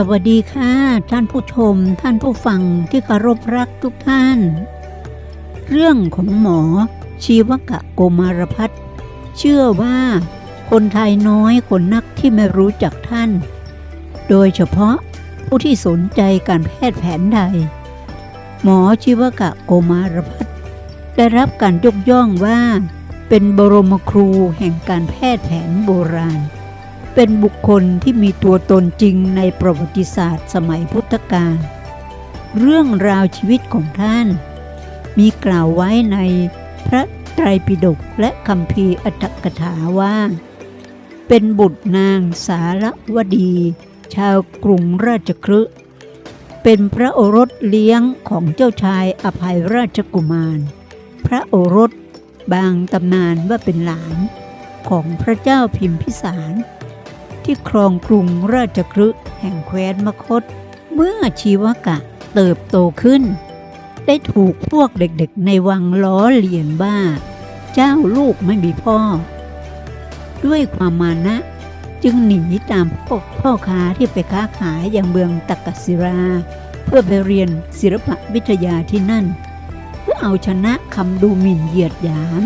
สวัสดีค่ะ ท่านผู้ชม ท่านผู้ฟังที่เคารพรักทุกท่าน เรื่องของหมอชีวกะโกมารพัฒน์เชื่อว่าคนไทยน้อยคนนักที่ไม่รู้จักท่าน โดยเฉพาะผู้ที่สนใจการแพทย์แผนใด หมอชีวกะโกมารพัฒน์ได้รับการยกย่องว่า เป็นบรมครูแห่งการแพทย์แผนโบราณ เป็นบุคคลที่มีตัวตนจริงในประวัติศาสตร์สมัยพุทธกาลเรื่องราวชีวิตของท่าน มีกล่าวไว้ในพระไตรปิฎกและคำพีอัตถกถาว่า เป็นบุตรนางสารวดี ชาวกรุงราชคฤห์เป็นพระโอรสเลี้ยงของเจ้าชายอภัยราชกุมาร พระโอรสบางตำนานว่าเป็นหลานของพระเจ้าพิมพิสาร ที่ครองกรุงราชคฤห์แห่งแคว้นมคต เมื่อชีวกะเติบโตขึ้น ได้ถูกพวกเด็กๆในวังล้อเลียนว่าเจ้าลูกไม่มีพ่อ ด้วยความมานะจึงหนีตามพวกพ่อค้าที่ไปค้าขายอย่างเมืองตักกศิรา เพื่อไปเรียนศิลปวิทยาที่นั่น เพื่อเอาชนะคำดูหมิ่นเหยียดหยาม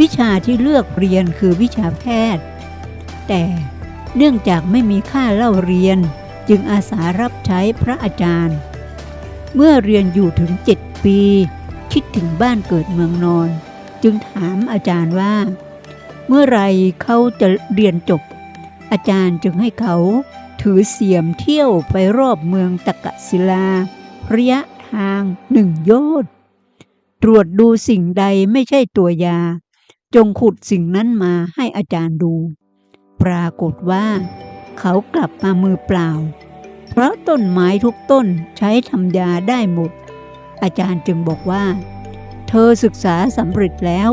วิชาที่เลือกเรียนคือวิชาแพทย์ แต่ เนื่องจากไม่มีค่าเล่าเรียน จึงอาสารับใช้พระอาจารย์ เมื่อเรียนอยู่ถึงเจ็ดปี คิดถึงบ้านเกิดเมืองนอน จึงถามอาจารย์ว่า เมื่อไรเขาจะเรียนจบ อาจารย์จึงให้เขาถือเสียมเที่ยวไปรอบเมืองตะกะศิลา ระยะทางหนึ่งโยชน์ตรวจดูสิ่งใดไม่ใช่ตัวยา จงขุดสิ่งนั้นมาให้อาจารย์ดู ปรากฏว่า เขากลับมามือเปล่า เพราะต้นไม้ทุกต้นใช้ทำยาได้หมด อาจารย์จึงบอกว่า เธอศึกษาสำเร็จแล้ว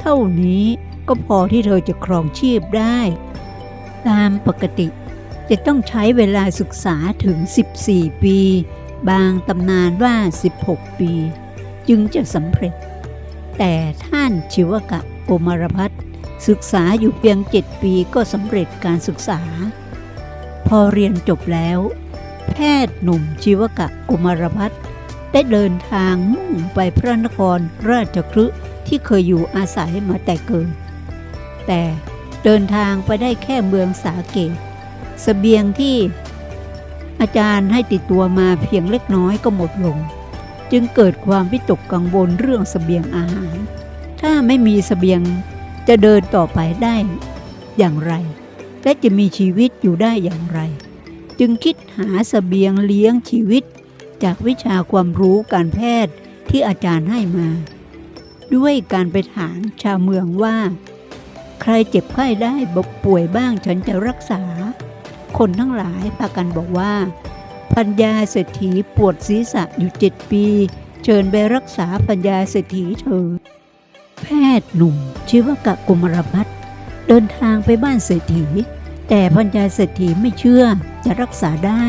เท่านี้ก็พอที่เธอจะครองชีพได้ ตามปกติจะต้องใช้เวลาศึกษาถึง 14 ปี บางตำนานว่า 16 ปี จึงจะสำเร็จ แต่ท่านชิวกะโกมารพัฒน์ ศึกษาอยู่เพียง7ปีก็สำเร็จการศึกษา พอเรียนจบแล้ว แพทย์หนุ่มชีวกะกุมารพัฒน์ได้เดินทางมุ่งไปพระนครราชคฤห์ที่เคยอยู่อาศัยมาแต่เกิด แต่เดินทางไปได้แค่เมืองสาเกตสเสบียงที่อาจารย์ให้ติดตัวมาเพียงเล็กน้อยก็หมดลง จึงเกิดความวิตกกังวลเรื่องสเสบียงอาหาร ถ้าไม่มีสเสบียง จะเดินต่อไปได้อย่างไร และจะมีชีวิตอยู่ได้อย่างไร จึงคิดหาสเสบียงเลี้ยงชีวิต จากวิชาความรู้การแพทย์ที่อาจารย์ให้มา ด้วยการไปถามชาวเมืองว่า ใครเจ็บไข้ได้บอกป่วยบ้างฉันจะรักษา คนทั้งหลายพากันบอกว่า ปัญญาเศรษฐีปวดศีรษะอยู่เจ็ดปี เชิญไปรักษาปัญญาเศรษฐีเธอ แพทย์หนุ่ม ชื่อว่ากะกุมารพัฒเดินทางไปบ้านเศรษฐี แต่ปัญญาเศรษฐีไม่เชื่อจะรักษาได้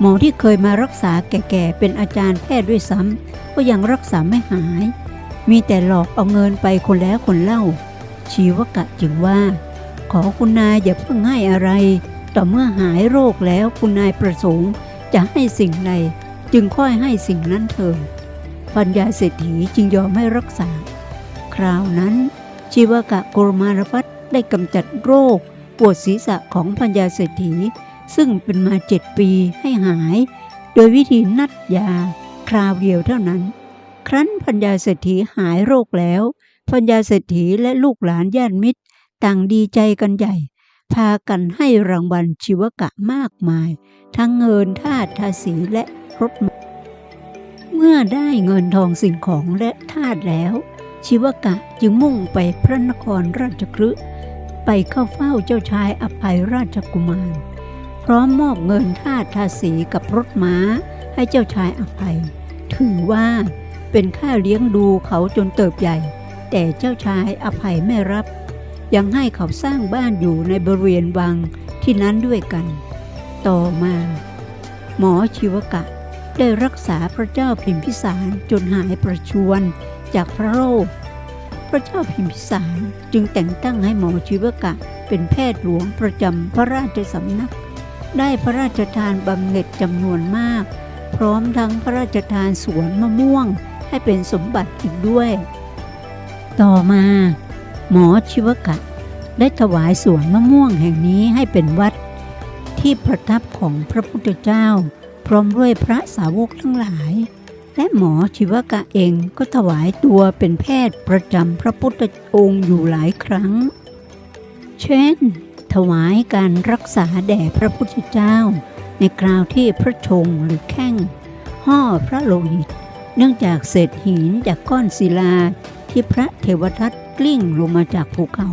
หมอที่เคยมารักษาแก่ๆเป็นอาจารย์แพทย์ด้วยซ้ำก็ยังรักษาไม่หาย มีแต่หลอกเอาเงินไปคนแล้วคนเล่า ชีวกะจึงว่า ขอคุณนายอย่าเพิ่งให้อะไร ต่อเมื่อหายโรคแล้วคุณนายประสงค์จะให้สิ่งใดจึงค่อยให้สิ่งนั้นเถิดปัญญาเศรษฐีจึงยอมให้รักษา คราวนั้น ชีวกะโกรมารพัฒน์ได้กำจัดโรค ปวดศีรษะของปัญญาเศรษฐี ซึ่งเป็นมาเจ็ดปีให้หาย โดยวิธีนัดยาคราวเดียวเท่านั้น ครั้นปัญญาเศรษฐีหายโรคแล้วปัญญาเศรษฐีและลูกหลานญาติมิตร ต่างดีใจกันใหญ่ พากันให้รางวัลชีวกะมากมาย ทั้งเงินทาสทาสีและรถม้าเมื่อได้เงินทองสิ่งของและทาสแล้ว ชีวกะจึงมุ่งไปพระนครราชคฤห์ไปเข้าเฝ้าเจ้าชายอภัยราชกุมาร พร้อมมอบเงินทาทาสีกับรถม้าให้เจ้าชายอภัย ถือว่าเป็นค่าเลี้ยงดูเขาจนเติบใหญ่ แต่เจ้าชายอภัยไม่รับ ยังให้เขาสร้างบ้านอยู่ในบริเวณวังที่นั้นด้วยกัน ต่อมา หมอชีวกะได้รักษาพระเจ้าพิมพิสารจนหายประชวร จากพระโรค พระเจ้าพิมพิสารจึงแต่งตั้งให้หมอชีวกะเป็นแพทย์หลวงประจำพระราชสำนัก ได้พระราชทานบำเหน็จจำนวนมาก พร้อมทั้งพระราชทานสวนมะม่วงให้เป็นสมบัติอีกด้วย ต่อมา หมอชิวกะได้ถวายสวนมะม่วงแห่งนี้ให้เป็นวัด ที่ประทับของพระพุทธเจ้า พร้อมด้วยพระสาวกทั้งหลาย และหมอชิวกะเองก็ถวายตัวเป็นแพทย์ประจำพระพุทธองค์อยู่หลายครั้ง เช่น ถวายการรักษาแด่พระพุทธเจ้า ในคราวที่พระชงหรือแข้งห่อพระโลหิต เนื่องจากเศษหินจากก้อนศิลาที่พระเทวทัตกลิ้งลงมาจากภูเขา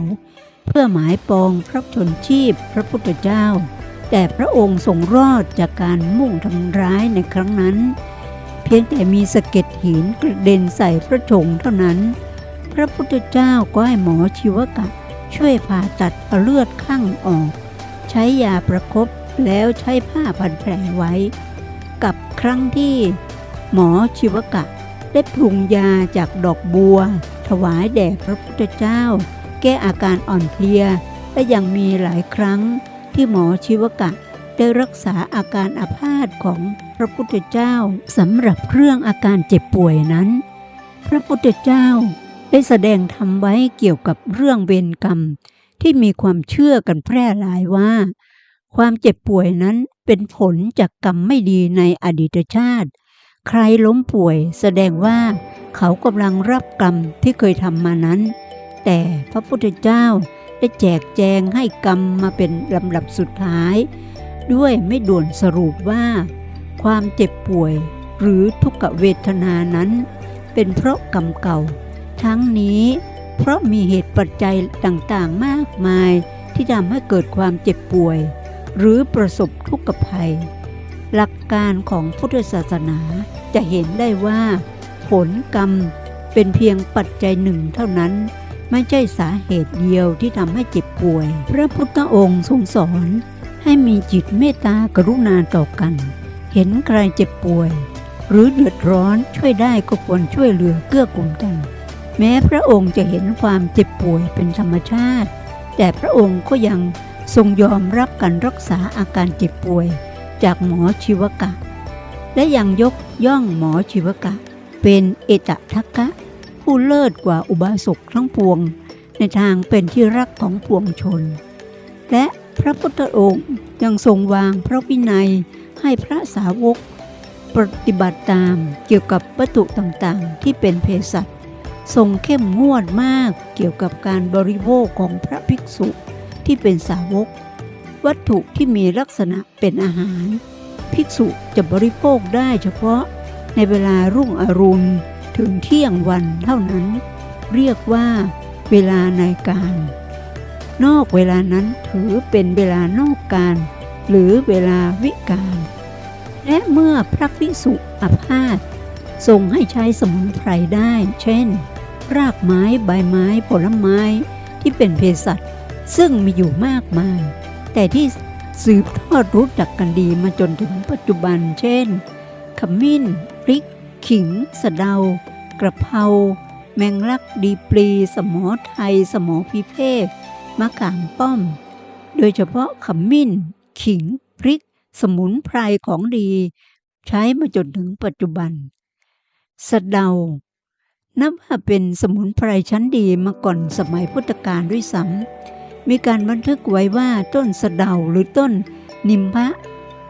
เพื่อหมายปองพระชนชีพพระพุทธเจ้า แต่พระองค์ทรงรอดจากการมุ่งทำร้ายในครั้งนั้น พียงแต่มีสะเก็ดหินกระเด็นใส่พระชงเท่านั้น พระพุทธเจ้าก็ให้หมอชีวกะช่วยผ่าตัดเอาเลือดข้างออก ใช้ยาประคบแล้วใช้ผ้าพันแผลไว้ กับครั้งที่หมอชีวกะได้ปรุงยาจากดอกบัว ถวายแด่พระพุทธเจ้า แก้อาการอ่อนเพลีย และยังมีหลายครั้งที่หมอชีวกะได้รักษาอาการอาพาธของพระพุทธเจ้าสำหรับเรื่องอาการเจ็บป่วยนั้น พระพุทธเจ้าได้แสดงทำไว้เกี่ยวกับเรื่องเวรกรรม ที่มีความเชื่อกันแพร่หลายว่า ความเจ็บป่วยนั้นเป็นผลจากกรรมไม่ดีในอดีตชาติ ใครล้มป่วยแสดงว่าเขากำลังรับกรรมที่เคยทำมานั้น แต่พระพุทธเจ้าได้แจกแจงให้กรรมมาเป็นลำดับสุดท้าย ด้วยไม่ด่วนสรุปว่า ความเจ็บป่วย หรือทุกขเวทนานั้น เป็นเพราะกรรมเก่า ทั้งนี้ เพราะมีเหตุปัจจัยต่างๆมากมายที่ทำให้เกิดความเจ็บป่วย หรือประสบทุกขภัย หลักการของพุทธศาสนาจะเห็นได้ว่า ผลกรรมเป็นเพียงปัจจัยหนึ่งเท่านั้นไม่ใช่สาเหตุเดียวที่ทำให้เจ็บป่วย พระพุทธองค์ทรงสอนให้มีจิตเมตตากรุณาต่อกัน เห็นใครเจ็บป่วย หรือเดือดร้อนช่วยได้ก็ควรช่วยเหลือเกื้อกูลกัน แม้พระองค์จะเห็นความเจ็บป่วยเป็นธรรมชาติ แต่พระองค์ก็ยังทรงยอมรับการรักษาอาการเจ็บป่วย จากหมอชีวกะ และยังยกย่องหมอชีวกะ เป็นเอตทัคคะผู้เลิศกว่าอุบาสกทั้งปวง ในทางเป็นที่รักของปวงชน และพระพุทธองค์ยังทรงวางพระวินัย ให้พระสาวก ปฏิบัติตามเกี่ยวกับวัตถุต่างๆ ที่เป็นเภสัชทรงเข้มงวดมากเกี่ยวกับการบริโภคของพระภิกษุที่เป็นสาวก วัตถุที่มีลักษณะเป็นอาหาร ภิกษุจะบริโภคได้เฉพาะในเวลารุ่งอรุณถึงเที่ยงวันเท่านั้น เรียกว่าเวลาในการ นอกเวลานั้นถือเป็นเวลานอกการ หรือเวลาวิการ และเมื่อพระภิกษุอาพาธทรงให้ใช้สมุนไพรได้ เช่น รากไม้ ใบไม้ ผลไม้ที่เป็นเภสัชซึ่งมีอยู่มากมาย แต่ที่สืบทอดรู้จักกันดีมาจนถึงปัจจุบัน เช่น ขมิ้น พริก ขิง สะเดา กระเพราแมงลักดีปลี สมอไทย สมอพิเภกมะขามป้อม โดยเฉพาะขมิ้น ขิง พริก สมุนไพรของดี ใช้มาจนถึงปัจจุบัน สะเดา นับว่าเป็นสมุนไพรชั้นดีมาก่อนสมัยพุทธกาลด้วยซ้ำมีการบันทึกไว้ว่าต้นสะเดาหรือต้นนิมพะ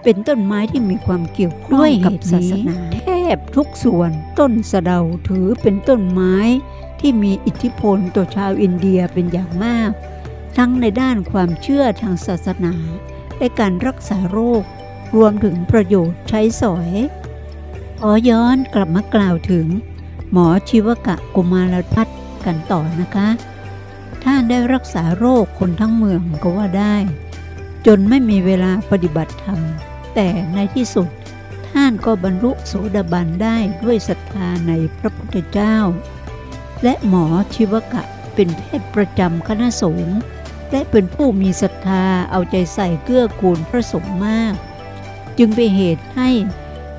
เป็นต้นไม้ที่มีความเกี่ยวข้องกับศาสนาแทบทุกส่วนต้นสะเดาถือเป็นต้นไม้ที่มีอิทธิพลต่อชาวอินเดียเป็นอย่างมาก ทั้งในด้านความเชื่อทางศาสนา และการรักษาโรค รวมถึงประโยชน์ใช้สอย ขอย้อนกลับมากล่าวถึง หมอชีวกะกุมารพัฒน์กันต่อนะคะ ท่านได้รักษาโรคคนทั้งเมืองก็ว่าได้ จนไม่มีเวลาปฏิบัติธรรม แต่ในที่สุดท่านก็บรรลุโสดาบันได้ด้วยศรัทธาในพระพุทธเจ้า และหมอชีวกะเป็นแพทย์ประจำคณะสงฆ์ และเป็นผู้มีศรัทธาเอาใจใส่เกื้อกูลพระสงฆ์มาก จึงเป็นเหตุให้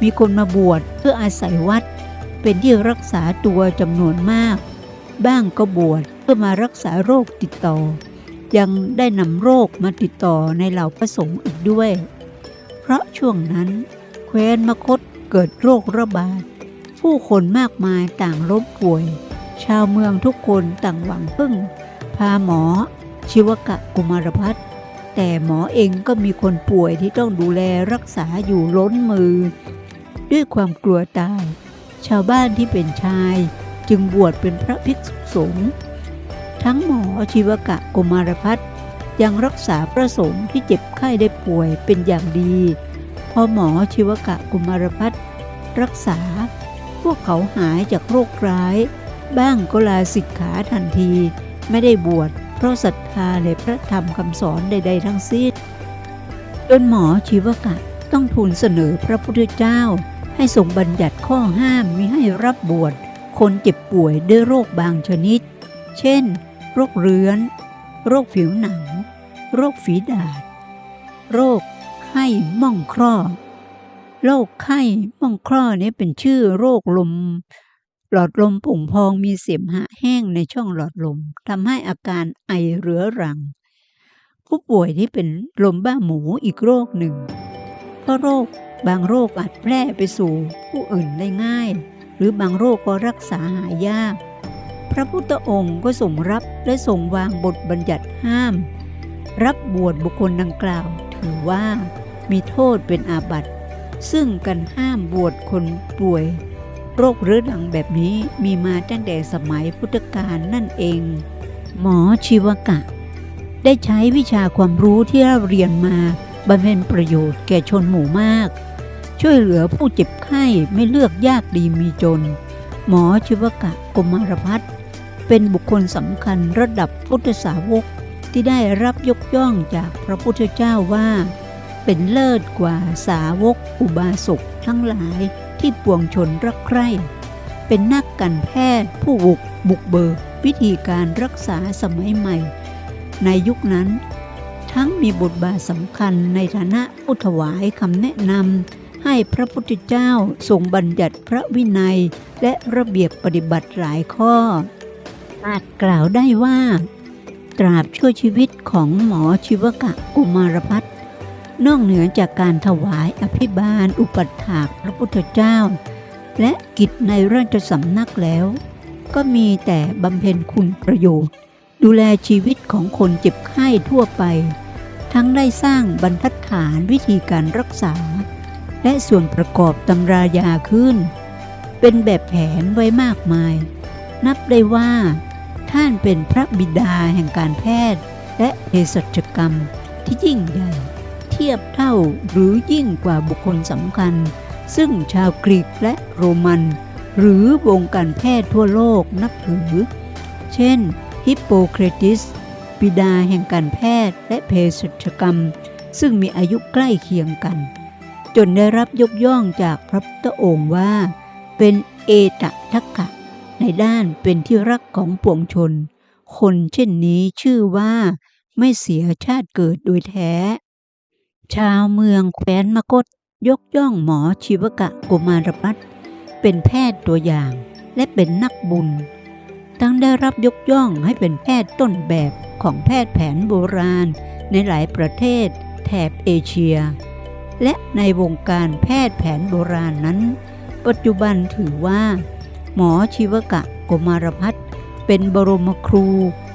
มีคนมาบวชเพื่ออาศัยวัด เป็นที่รักษาตัวจำนวนมาก บ้างก็บวชเพื่อมารักษาโรคติดต่อ ยังได้นำโรคมาติดต่อในเหล่าพระสงฆ์อีกด้วย เพราะช่วงนั้น แคว้นมคตเกิดโรคระบาด ผู้คนมากมายต่างล้มป่วย ชาวเมืองทุกคนต่างหวังพึ่ง พาหมอ ชิวกะกุมารพัฒน์แต่หมอเองก็มีคนป่วยที่ต้องดูแลรักษาอยู่ล้นมือ ด้วยความกลัวตาย ชาวบ้านที่เป็นชาย จึงบวชเป็นพระภิกษุสงฆ์ทั้งหมอชีวกะกุมารพัฒน์ยังรักษาพระสงฆ์ที่เจ็บไข้ได้ป่วยเป็นอย่างดี พอหมอชีวกะกุมารพัฒน์รักษา พวกเขาหายจากโรคร้าย บ้างก็ลาสิกขาทันที ไม่ได้บวช เพราะศรัทธาในพระธรรมคำสอนใด ๆ ทั้งสิ้นจนหมอชีวกะต้องทูลเสนอพระพุทธเจ้า ให้ทรงบัญญัติข้อห้ามมิให้รับบวชคนเจ็บป่วยด้วยโรคบางชนิด เช่น โรคเรื้อน โรคผิวหนัง โรคฝีดาษ โรคไข้ม่องคร่อโรคไข้ม่องคร่อนี้เป็นชื่อโรคลม หลอดลมผุ่งพองมีเสมหะแห้งในช่องหลอดลมทำให้อาการไอเรื้อรัง ผู้ป่วยที่เป็นลมบ้าหมูอีกโรคหนึ่งเพราะโรคบางโรคอาจแพร่ไปสู่ผู้อื่นได้ง่าย หรือบางโรคก็รักษาหายาก พระพุทธองค์ก็ทรงรับและทรงวางบทบัญญัติห้าม รับบวชบุคคลดังกล่าว ถือว่ามีโทษเป็นอาบัติ ซึ่งการห้ามบวชคนป่วย โรคเรื้อรังแบบนี้มีมาตั้งแต่สมัยพุทธกาลนั่นเอง หมอชีวกะ ได้ใช้วิชาความรู้ที่เราเรียนมาบำเพ็ญประโยชน์แก่ชนหมู่มาก ช่วยเหลือผู้เจ็บไข้ไม่เลือกยากดีมีจน หมอชีวกะกมารพัฒน์เป็นบุคคลสำคัญระดับพุทธสาวกที่ได้รับยกย่องจากพระพุทธเจ้าว่า เป็นเลิศกว่าสาวกอุบาสกทั้งหลาย ที่ปวงชนรักใคร่ เป็นนักการแพทย์ผู้บุกบุกเบิกวิธีการรักษาสมัยใหม่ ในยุคนั้น ทั้งมีบทบาทสำคัญในฐานะผู้ถวายคำแนะนำให้พระพุทธเจ้าทรงบัญญัติพระวินัยและระเบียบปฏิบัติหลายข้อ อาจกล่าวได้ว่า ตราบช่วยชีวิตของหมอชีวกะกุมารพัฒ นอกเหนือจากการถวายอภิบาล อุปัฏฐากพระพุทธเจ้า และกิจในราชสำนักแล้ว ก็มีแต่บำเพ็ญคุณประโยชน์ ดูแลชีวิตของคนเจ็บไข้ทั่วไป ทั้งได้สร้างบรรทัดฐานวิธีการรักษา และส่วนประกอบตำรายาขึ้น เป็นแบบแผนไว้มากมาย นับได้ว่า ท่านเป็นพระบิดาแห่งการแพทย์ และเภสัชกรรมที่ยิ่งใหญ่ เทียบเท่าหรือยิ่งกว่าบุคคลสำคัญ ซึ่งชาวกรีกและโรมัน หรือวงการแพทย์ทั่วโลกนับถือ เช่น ฮิปโปเครติส บิดาแห่งการแพทย์และเภสัชกรรม ซึ่งมีอายุใกล้เคียงกัน จนได้รับยกย่องจากพระพุทธองค์ว่า เป็นเอตทัคกะ ในด้านเป็นที่รักของปวงชน คนเช่นนี้ชื่อว่าไม่เสียชาติเกิดโดยแท้ ชาวเมืองแคว้นมกตยกย่องหมอชีวกะกุมารพัฒน์เป็นแพทย์ตัวอย่างและเป็นนักบุญ ทั้งได้รับยกย่องให้เป็นแพทย์ต้นแบบของแพทย์แผนโบราณ ในหลายประเทศแถบเอเชีย และในวงการแพทย์แผนโบราณนั้น ปัจจุบันถือว่า หมอชีวกะกุมารพัฒน์เป็นบรมครู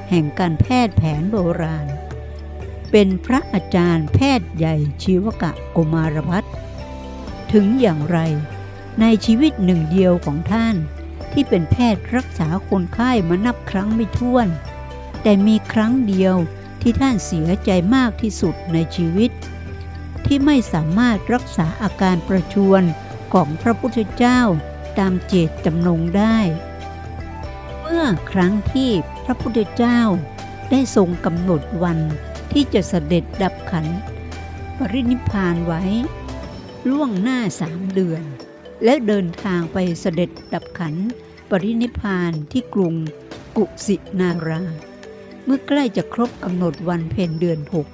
แห่งการแพทย์แผนโบราณ เป็นพระอาจารย์แพทย์ใหญ่ชีวกะกุมารพัฒน์ถึงอย่างไร ในชีวิตหนึ่งเดียวของท่าน ที่เป็นแพทย์รักษาคนไข้มานับครั้งไม่ถ้วน แต่มีครั้งเดียวที่ท่านเสียใจมากที่สุดในชีวิต ที่ไม่สามารถรักษาอาการประชวรของพระพุทธเจ้าตามเจตจำนงได้ เมื่อครั้งที่พระพุทธเจ้าได้ทรงกำหนดวัน ที่จะเสด็จดับขัน ปรินิพานไว้ ล่วงหน้าสามเดือน และเดินทางไปเสด็จดับขัน ปรินิพานที่กรุงกุสินารา เมื่อใกล้จะครบกำหนดวันเพ็ญเดือนหก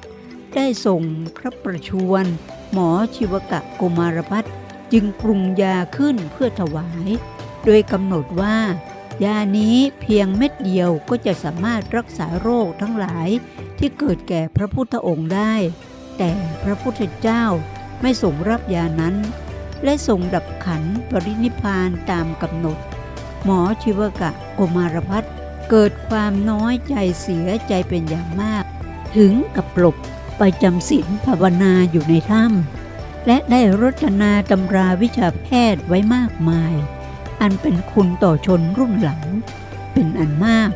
ได้ส่งพระประชวรหมอชีวกะโกมารพัฒจึงปรุงยาขึ้นเพื่อถวาย โดยกำหนดว่า ยานี้เพียงเม็ดเดียวก็จะสามารถรักษาโรคทั้งหลาย ที่เกิดแก่พระพุทธองค์ได้ แต่พระพุทธเจ้าไม่ส่งรับยานั้น และส่งดับขันปรินิพานตามกำหนด หมอชีวกะโกมารพัฒเกิดความน้อยใจเสียใจเป็นอย่างมาก ถึงกับหลบไปจำศีลภาวนาอยู่ในถ้ำและได้รจนาตำราวิชาแพทย์ไว้มากมาย อันเป็นคุณต่อชนรุ่นหลัง เป็นอันมาก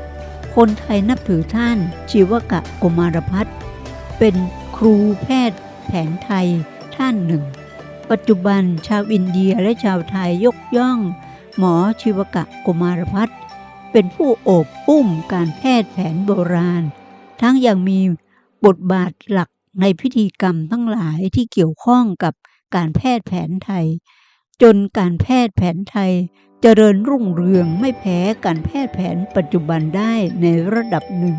คนไทยนับถือท่านชีวกะโกมารพัฒน์เป็นครูแพทย์แผนไทยท่านหนึ่ง ปัจจุบันชาวอินเดียและชาวไทยยกย่อง หมอชีวกะโกมารพัฒน์เป็นผู้โอบอุ้มการแพทย์แผนโบราณ ทั้งยังมีบทบาทหลักในพิธีกรรมทั้งหลายที่เกี่ยวข้องกับการแพทย์แผนไทย จนการแพทย์แผนไทย เจริญรุ่งเรืองไม่แพ้การแพทย์แผนปัจจุบันได้ในระดับหนึ่ง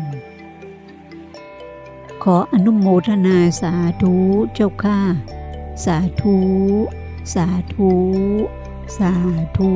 ขออนุโมทนาสาธุเจ้าข้าสาธุ สาธุ สาธุ